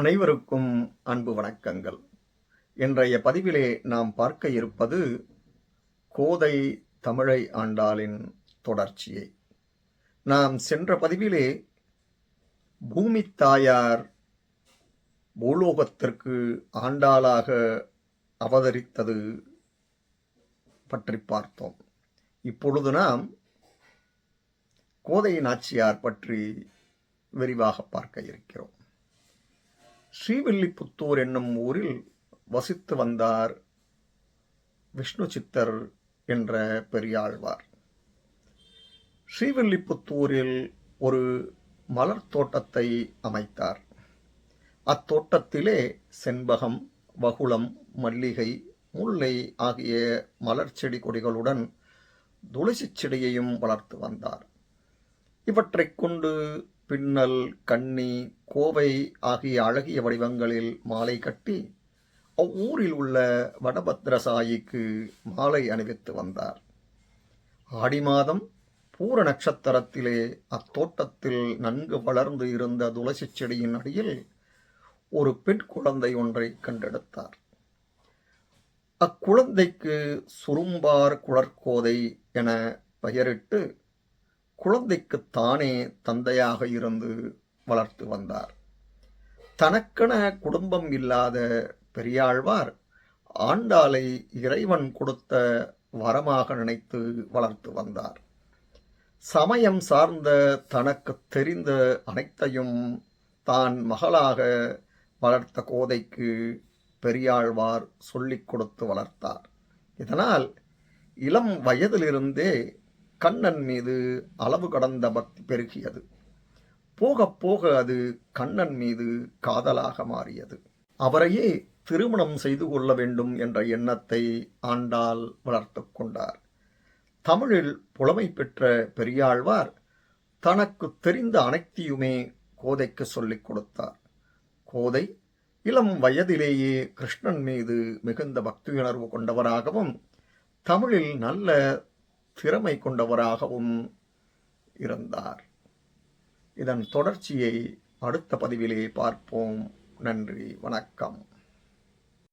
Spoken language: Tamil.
அனைவருக்கும் அன்பு வணக்கங்கள். இன்றைய பதிவிலே நாம் பார்க்க இருப்பது கோதை தமிழை ஆண்டாளின் தொடர்ச்சியை. நாம் சென்ற பதிவிலே பூமி தாயார் பூலோகத்திற்கு ஆண்டாளாக அவதரித்தது பற்றி பார்த்தோம். இப்பொழுது நாம் கோதை நாச்சியார் பற்றி விரிவாக பார்க்க இருக்கிறோம். ஸ்ரீவில்லிபுத்தூர் என்னும் ஊரில் வசித்து வந்தார் விஷ்ணு சித்தர் என்ற பெரியாழ்வார். ஸ்ரீவில்லிபுத்தூரில் ஒரு மலர் தோட்டத்தை அமைத்தார். அத்தோட்டத்திலே செண்பகம் வகுளம் மல்லிகை முல்லை ஆகிய மலர் செடி கொடிகளுடன் துளசி செடியையும் வளர்த்து வந்தார். இவற்றைக் கொண்டு பின்னல் கன்னி கோவை ஆகிய அழகிய வடிவங்களில் மாலை கட்டி அவ்வூரில் உள்ள வடபத்ரசாயிக்கு மாலை அணிவித்து வந்தார். ஆடி மாதம் பூர நட்சத்திரத்திலே அத்தோட்டத்தில் நன்கு வளர்ந்து இருந்த துளசி செடியின் அடியில் ஒரு பெண் குழந்தை ஒன்றை கண்டெடுத்தார். அக்குழந்தைக்கு சுரும்பார் குளர்கோதை என பெயரிட்டு குழந்தைக்கு தானே தந்தையாக இருந்து வளர்த்து வந்தார். தனக்கென குடும்பம் இல்லாத பெரியாழ்வார் ஆண்டாளை இறைவன் கொடுத்த வரமாக நினைத்து வளர்த்து வந்தார். சமயம் சார்ந்த தனக்கு தெரிந்த அனைத்தையும் தான் மகளாக வளர்த்த கோதைக்கு பெரியாழ்வார் சொல்லிக் கொடுத்து வளர்த்தார். இதனால் இளம் வயதிலிருந்தே கண்ணன் மீது அளவு கடந்த பக்தி பெருகியது. போக போக அது கண்ணன் மீது காதலாக மாறியது. அவரையே திருமணம் செய்து கொள்ள வேண்டும் என்ற எண்ணத்தை ஆண்டாள் வளர்த்து கொண்டார். தமிழில் புலமை பெற்ற பெரியாழ்வார் தனக்கு தெரிந்த அனைத்தையுமே கோதைக்கு சொல்லிக் கொடுத்தார். கோதை இளம் வயதிலேயே கிருஷ்ணன் மீது மிகுந்த பக்தியுணர்வு கொண்டவராகவும் தமிழில் நல்ல திறமை கொண்டவராகவும் இருந்தார். இதன் தொடர்ச்சியை அடுத்த பதிவிலே பார்ப்போம். நன்றி வணக்கம்.